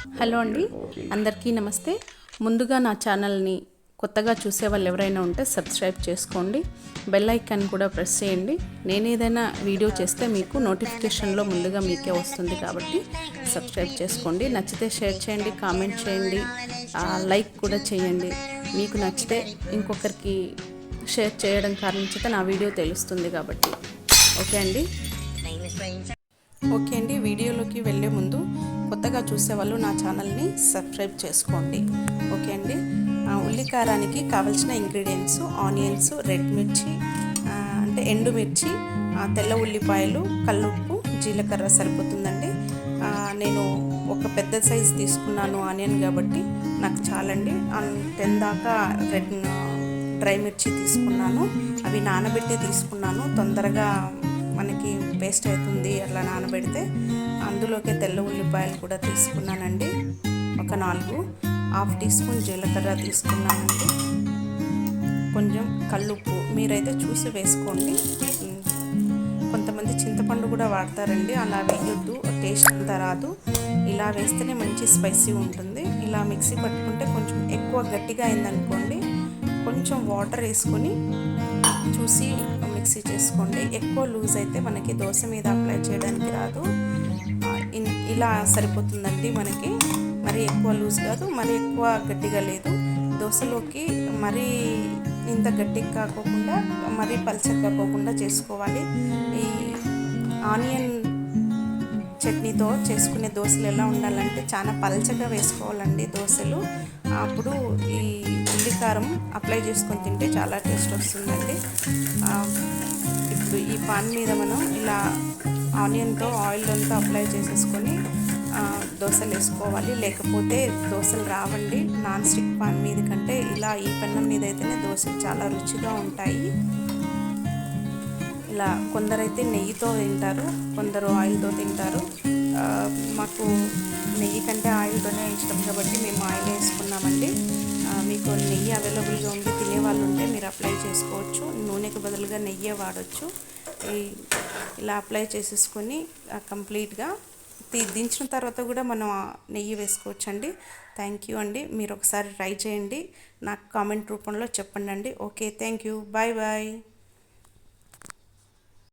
Hello అండి. అందరికీ నమస్తే. ముందుగా నా ఛానల్ని కొత్తగా చూసే వాళ్ళు ఎవరైనా ఉంటే సబ్స్క్రైబ్ చేసుకోండి. బెల్ ఐకాన్ కూడా ప్రెస్ చేయండి. నేను ఏదైనా వీడియో చేస్తే మీకు నోటిఫికేషన్లో ముందుగా మీకే వస్తుంది కాబట్టి సబ్స్క్రైబ్ చేసుకోండి. నచ్చితే షేర్ చేయండి కామెంట్ చేయండి లైక్ కూడా చేయండి. మీకు నచ్చితే ఇంకొకరికి షేర్ చేయడం కారణించితే నా వీడియో తెలుస్తుంది కాబట్టి. ఓకే అండి? ఓకే అండి వీడియోలోకి వెళ్ళే ముందు కొత్తగా చూసేవాళ్ళు నా ఛానల్ని సబ్స్క్రైబ్ చేసుకోండి. ఓకే అండి ఉల్లికారానికి కావలసిన ఇంగ్రీడియంట్స్ ఆనియన్స్ రెడ్ మిర్చి అంటే ఎండుమిర్చి తెల్ల ఉల్లిపాయలు కల్లుప్పు జీలకర్ర సరిపోతుందండి. నేను ఒక పెద్ద సైజ్ తీసుకున్నాను ఆనియన్ కాబట్టి నాకు చాలండి. టెన్ దాకా రెడ్ డ్రై మిర్చి తీసుకున్నాను. అవి నానబెట్టి తీసుకున్నాను. తొందరగా మనకి పేస్ట్ అవుతుంది అట్లా నానబెడితే అందులోకి తెల్ల ఉల్లిపాయలు కూడా తీసుకున్నానండి. ఒక నాలుగు హాఫ్ టీ స్పూన్ జీలకర్ర తీసుకున్నానండి. కొంచెం కల్లుప్పు మీరైతే చూసి వేసుకోండి. కొంతమంది చింతపండు కూడా వాడతారండి అలా వేయొద్దు టేస్ట్ అంతా రాదు. ఇలా వేస్తేనే మంచి స్పైసీ ఉంటుంది. ఇలా మిక్సీ పట్టుకుంటే కొంచెం ఎక్కువ గట్టిగా అయిందనుకోండి కొంచెం వాటర్ వేసుకొని చూసి మిక్సీ చేసుకోండి. ఎక్కువ లూజ్ అయితే మనకి దోశ మీద అప్లై చేయడానికి రాదు. ఇలా సరిపోతుందండి మనకి. మరీ ఎక్కువ లూజ్ కాదు మరీ ఎక్కువ గట్టిగా లేదు. దోశలోకి మరీ ఇంత గట్టిగా కాకోకుండా మరీ పల్చగా కాకోకుండా చేసుకోవాలి. ఈ ఆనియన్ చట్నీతో చేసుకునే దోశలు ఎలా ఉండాలంటే చాలా పలచగా వేసుకోవాలండి దోశలు. అప్పుడు ఈ ఉల్లికారం అప్లై చేసుకొని తింటే చాలా టేస్ట్ వస్తుందండి. ఇప్పుడు ఈ పాన్ మీద మనం ఇలా ఆనియన్తో ఆయిల్ అంతా అప్లై చేసేసుకొని దోశలు వేసుకోవాలి. లేకపోతే దోశలు రావండి. నాన్ స్టిక్ పాన్ మీద కంటే ఇలా ఈ పెన్నం మీద అయితేనే దోశలు చాలా రుచిగా ఉంటాయి. ఇలా కొందరైతే నెయ్యితో తింటారు కొందరు ఆయిల్తో తింటారు. మాకు నెయ్యి కంటే ఆయిల్తోనే ఇష్టం కాబట్టి మేము ఆయిల్ వేసుకున్నామండి. మీకు నెయ్యి అవైలబుల్గా ఉండి తినే వాళ్ళు ఉంటే మీరు అప్లై చేసుకోవచ్చు. నూనెకి బదులుగా నెయ్యే వాడచ్చు. ఇలా అప్లై చేసేసుకొని కంప్లీట్గా దించిన తర్వాత కూడా మనం నెయ్యి వేసుకోవచ్చు అండి థ్యాంక్ యూ అండి. మీరు ఒకసారి ట్రై చేయండి. నాకు కామెంట్ రూపంలో చెప్పండి అండి okay thank you. Bye bye.